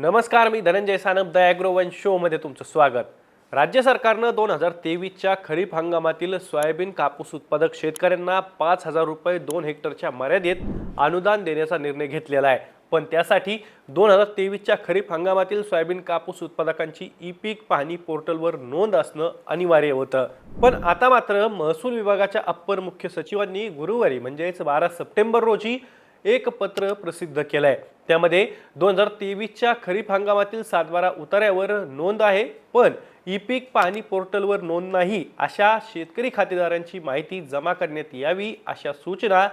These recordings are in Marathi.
नमस्कार मी Dhananjay Sanap the agro one शोमध्ये तुमचं स्वागत. राज्य सरकारनं दोन हजार तेवीसच्या खरीप हंगामातील सोयाबीन कापूस उत्पादक शेतकऱ्यांना पाच हजार रुपये दोन हेक्टरच्या मर्यादेत अनुदान देण्याचा निर्णय घेतलेला आहे. पण त्यासाठी दोन हजार तेवीसच्या खरीप हंगामातील सोयाबीन कापूस उत्पादकांची ई पीक पाहणी पोर्टलवर नोंद असणं अनिवार्य होतं. पण आता मात्र महसूल विभागाच्या अप्पर मुख्य सचिवांनी गुरुवारी म्हणजेच बारा सप्टेंबर रोजी एक पत्र प्रसिद्ध आहे त्यामध्ये दोन हजार तेवीसच्या खरीप हंगामातील सातबारा उतार्यावर नोंद आहे पण ई पीक पाहणी पोर्टलवर नोंद नाही अशा शेतकरी खातेदारांची माहिती जमा करण्यात यावी अशा सूचना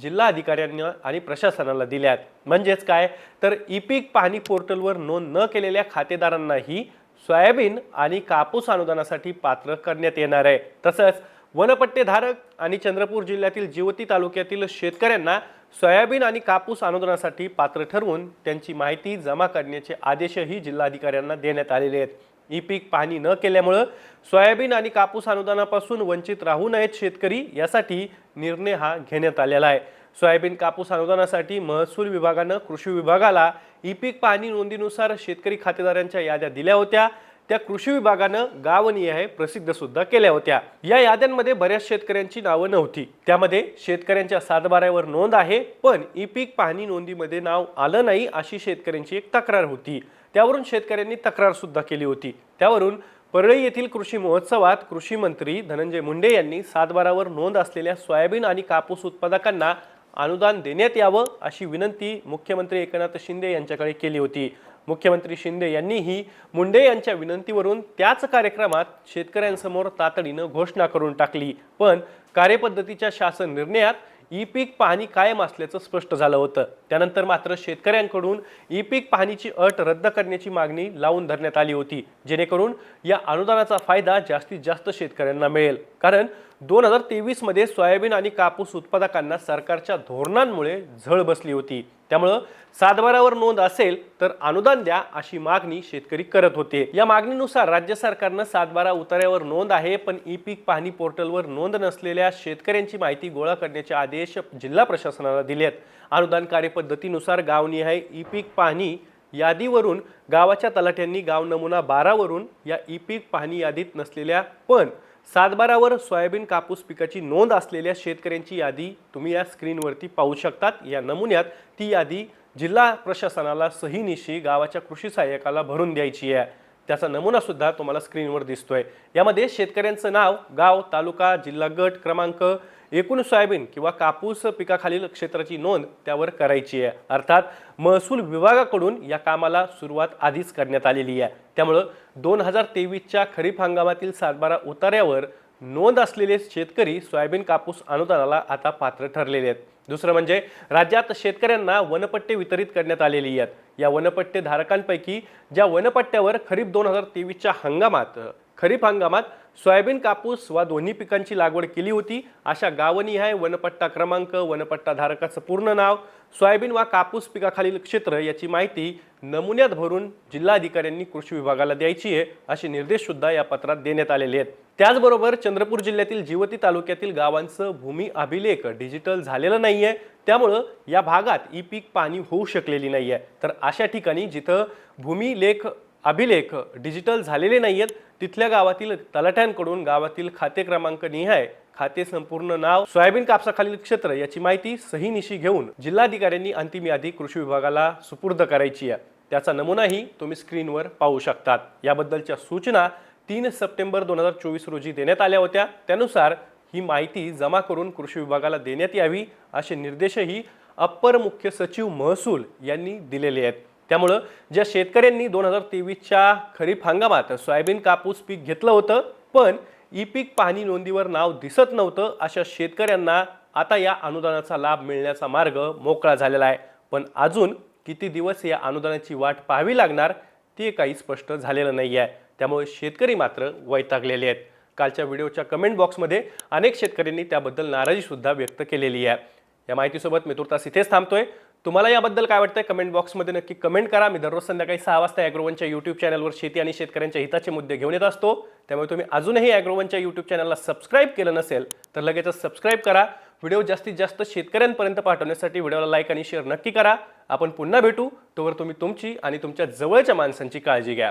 जिल्हा अधिकाऱ्यांना आणि प्रशासनाला दिल्यात. म्हणजेच काय? तर ई पीक पाहणी पोर्टलवर नोंद न केलेल्या खातेदारांनाही सोयाबीन आणि कापूस अनुदानासाठी पात्र करण्यात येणार आहे. तसंच वनपट्टेधारक आणि चंद्रपूर जिल्ह्यातील जिवती तालुक्यातील शेतकऱ्यांना सोयाबीन आणि कापूस अनुदानासाठी पात्र ठरवून त्यांची माहिती जमा करण्याचे आदेशही जिल्हाधिकाऱ्यांना देण्यात आलेले आहेत. ई पीक पाहणी न केल्यामुळं सोयाबीन आणि कापूस अनुदानापासून वंचित राहू नयेत शेतकरी यासाठी निर्णय हा घेण्यात आलेला आहे. सोयाबीन कापूस अनुदानासाठी महसूल विभागानं कृषी विभागाला ई पीक पाहणी नोंदीनुसार शेतकरी खातेदारांच्या याद्या दिल्या होत्या. त्या कृषी विभागानं गावनिहाय प्रसिद्ध सुद्धा केल्या होत्या. या याद्यांमध्ये बऱ्याच शेतकऱ्यांची नावं नव्हती. त्यामध्ये शेतकऱ्यांच्या सातबाऱ्यावर नोंद आहे पण ई पीक पाहणी नोंदीमध्ये नाव आलं नाही अशी शेतकऱ्यांची एक तक्रार होती. त्यावरून शेतकऱ्यांनी तक्रार सुद्धा केली होती. त्यावरून परळी येथील कृषी महोत्सवात कृषी मंत्री धनंजय मुंडे यांनी सातबारावर नोंद असलेल्या सोयाबीन आणि कापूस उत्पादकांना अनुदान देण्यात यावं अशी विनंती मुख्यमंत्री एकनाथ शिंदे यांच्याकडे केली होती. मुख्यमंत्री शिंदे यांनीही मुंडे यांच्या विनंतीवरून त्याच कार्यक्रमात शेतकऱ्यांसमोर तातडीनं घोषणा करून टाकली. पण कार्यपद्धतीच्या शासन निर्णयात ई पीक पाहणी कायम असल्याचं स्पष्ट झालं होतं. त्यानंतर मात्र शेतकऱ्यांकडून ई पीक पाहणीची अट रद्द करण्याची मागणी लावून धरण्यात आली होती. जेणेकरून या अनुदानाचा फायदा जास्तीत जास्त शेतकऱ्यांना मिळेल. कारण दोन हजार तेवीसमध्ये सोयाबीन आणि कापूस उत्पादकांना सरकारच्या धोरणांमुळे झळ बसली होती. त्यामुळं सातबारावर नोंद असेल तर अनुदान द्या अशी मागणी शेतकरी करत होते. या मागणीनुसार राज्य सरकारनं सातबारा उतार्यावर नोंद आहे पण ई पीक पाहणी पोर्टलवर नोंद नसलेल्या शेतकऱ्यांची माहिती गोळा करण्याचे आदेश जिल्हा प्रशासनाला दिलेत. अनुदान कार्यपद्धतीनुसार गावनिहाय ई पीक पाहणी यादीवरून गावाच्या तलाठ्यांनी गाव नमुना बारावरून या ई पीक पाहणी यादीत नसलेल्या पण सातबारावर सोयाबीन कापूस पिकाची नोंद असलेल्या शेतकऱ्यांची यादी तुम्ही या स्क्रीनवरती पाहू शकतात. या नमुन्यात ती यादी जिल्हा प्रशासनाला सहीनिशी गावाच्या कृषी सहाय्यकाला भरून द्यायची आहे. त्याचा नमुना सुद्धा तुम्हाला स्क्रीनवर दिसतोय. यामध्ये शेतकऱ्यांचं नाव गाव तालुका जिल्हा गट क्रमांक एकूण सोयाबीन किंवा कापूस पिकाखालील क्षेत्राची नोंद त्यावर करायची आहे. अर्थात महसूल विभागाकडून या कामाला सुरुवात आधीच करण्यात आलेली आहे. त्यामुळं दोन हजार तेवीसच्या खरीप हंगामातील सातबारा उतार्यावर नोंद असलेले शेतकरी सोयाबीन कापूस अनुदानाला आता पात्र ठरलेले आहेत. दुसरं म्हणजे राज्यात शेतकऱ्यांना वनपट्टे वितरित करण्यात आलेली आहेत. या वनपट्टे धारकांपैकी ज्या वनपट्ट्यावर खरीप दोन हजार तेवीसच्या हंगामात खरीप हंगामात सोयाबीन कापूस वा दोन्ही पिकांची लागवड केली होती. अशा गावनिहाय वनपट्टा क्रमांक वनपट्टा धारकाचं पूर्ण नाव सोयाबीन वा कापूस पिकाखालील क्षेत्र याची माहिती नमुन्यात भरून जिल्हाधिकाऱ्यांनी कृषी विभागाला द्यायची आहे असे निर्देश सुद्धा या पत्रात देण्यात आलेले आहेत. त्याचबरोबर चंद्रपूर जिल्ह्यातील जिवती तालुक्यातील गावांचं भूमी अभिलेख डिजिटल झालेलं नाही आहे त्यामुळं या भागात ई पीक पाणी होऊ शकलेली नाही आहे तर अशा ठिकाणी जिथं भूमी लेख अभिलेख डिजिटल झालेले नाही आहेत तिथल्या गावातील तलाठ्यांकडून गावातील खाते क्रमांक निहाय खाते संपूर्ण नाव सोयाबीन कापसाखालील क्षेत्र याची माहिती सहीनिशी घेऊन जिल्हाधिकाऱ्यांनी अंतिम यादी कृषी विभागाला सुपूर्द करायची आहे. त्याचा नमुनाही तुम्ही स्क्रीनवर पाहू शकतात. याबद्दलच्या सूचना तीन सप्टेंबर दोन हजार चोवीस रोजी देण्यात आल्या होत्या. त्यानुसार ही माहिती जमा करून कृषी विभागाला देण्यात यावी असे निर्देशही अप्पर मुख्य सचिव महसूल यांनी दिलेले आहेत. त्यामुळं ज्या शेतकऱ्यांनी दोन हजार तेवीसच्या खरीप हंगामात सोयाबीन कापूस पीक घेतलं होतं पण ई पीक पाहणी नोंदीवर नाव दिसत नव्हतं अशा शेतकऱ्यांना आता या अनुदानाचा लाभ मिळण्याचा मार्ग मोकळा झालेला आहे. पण अजून किती दिवस या अनुदानाची वाट पाहावी लागणार ते काही स्पष्ट झालेलं नाही आहे त्यामुळे शेतकरी मात्र वैतागलेले आहेत. कालच्या व्हिडिओच्या कमेंट बॉक्समध्ये अनेक शेतकऱ्यांनी त्याबद्दल नाराजीसुद्धा व्यक्त केलेली आहे. या माहितीसोबत मी तुर्तास इथेच थांबतोय. तुम्हाला याबद्दल काय वाटतंय? कमेंट बॉक्समध्ये नक्की कमेंट करा. मी दररोज संध्याकाळी सहा वाजता ॲग्रोवनच्या यूट्यूब चॅनलवर शेती आणि शेतकऱ्यांच्या हिताचे मुद्दे घेऊन येत असतो. त्यामुळे तुम्ही अजूनही ॲग्रोवनच्या यूट्यूब चॅनलला सबस्क्राईब केलं नसेल तर लगेचच सबस्क्राईब करा. व्हिडिओ जास्तीत जास्त शेतकऱ्यांपर्यंत पाठवण्यासाठी व्हिडिओला लाईक आणि शेअर नक्की करा. आपण पुन्हा भेटू. तोवर तुम्ही तुमची आणि तुमच्या जवळच्या माणसांची काळजी घ्या.